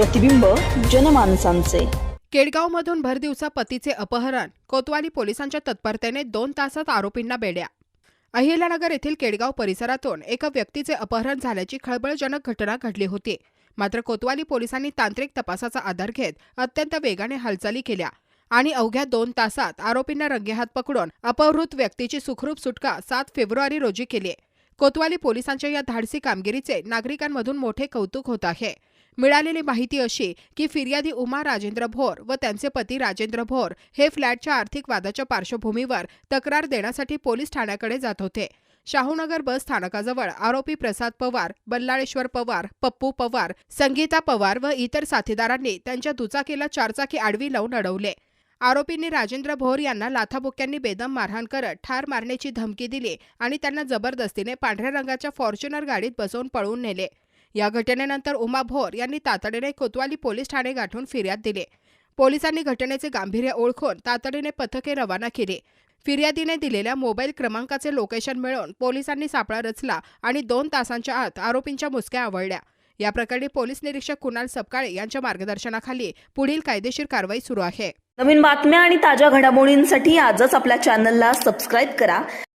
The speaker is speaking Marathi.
प्रतिबिंब जनमानसांचे. केडगावमधून भरदिवसा पतीचे अपहरण कोतवाली पोलिसांच्या तत्परतेने दोन तासात आरोपींना बेड्या. अहिल्यानगर येथील केडगाव परिसरातून एका व्यक्तीचे अपहरण झाल्याची खळबळजनक घटना घडली होती. मात्र कोतवाली पोलिसांनी तांत्रिक तपासाचा आधार घेत अत्यंत वेगाने हालचाली केल्या आणि अवघ्या दोन तासात आरोपींना रंगेहात पकडून अपहृत व्यक्तीची सुखरूप सुटका सात फेब्रुवारी रोजी केली. कोतवाली पोलिसांच्या या धाडसी कामगिरीचे नागरिकांमधून मोठे कौतुक होत आहे. मिळालेली माहिती अशी की फिर्यादी उमा राजेंद्र भोर व त्यांचे पती राजेंद्र भोर हे फ्लॅटच्या आर्थिक वादाच्या पार्श्वभूमीवर तक्रार देण्यासाठी पोलीस ठाण्याकडे जात होते. शाहूनगर बस स्थानकाजवळ आरोपी प्रसाद पवार बल्लाळेश्वर पवार पप्पू पवार संगीता पवार व इतर साथीदारांनी त्यांच्या दुचाकीला चारचाकी आडवी लावून अडवले. आरोपींनी राजेंद्र भोर यांना लाथाबुक्यांनी बेदम मारहाण करत ठार मारण्याची धमकी दिली आणि त्यांना जबरदस्तीने पांढऱ्या रंगाच्या फॉर्च्युनर गाडीत बसवून पळवून नेले. या घटनेनंतर उमा भोर यांनी तातडीने कोतवाली पोलीस ठाणे गाठून फिर्याद दिली. पोलिसांनी घटनेचे गांभीर्य ओळखून तातडीने पथके रवाना केली. फिर्यादीने दिलेल्या मोबाईल क्रमांकाचे लोकेशन मिळवून पोलिसांनी सापळा रचला आणि दोन तासांच्या आत आरोपींच्या मुसक्या आवळल्या या प्रकरणी पोलीस निरीक्षक कुणाल सपकाळे यांच्या मार्गदर्शनाखाली पुढील कायदेशीर कारवाई सुरू आहे. नवीन बातम्या आणि ताज्या घडामोडींसाठी आजच आपल्या चॅनलला सबस्क्राईब करा.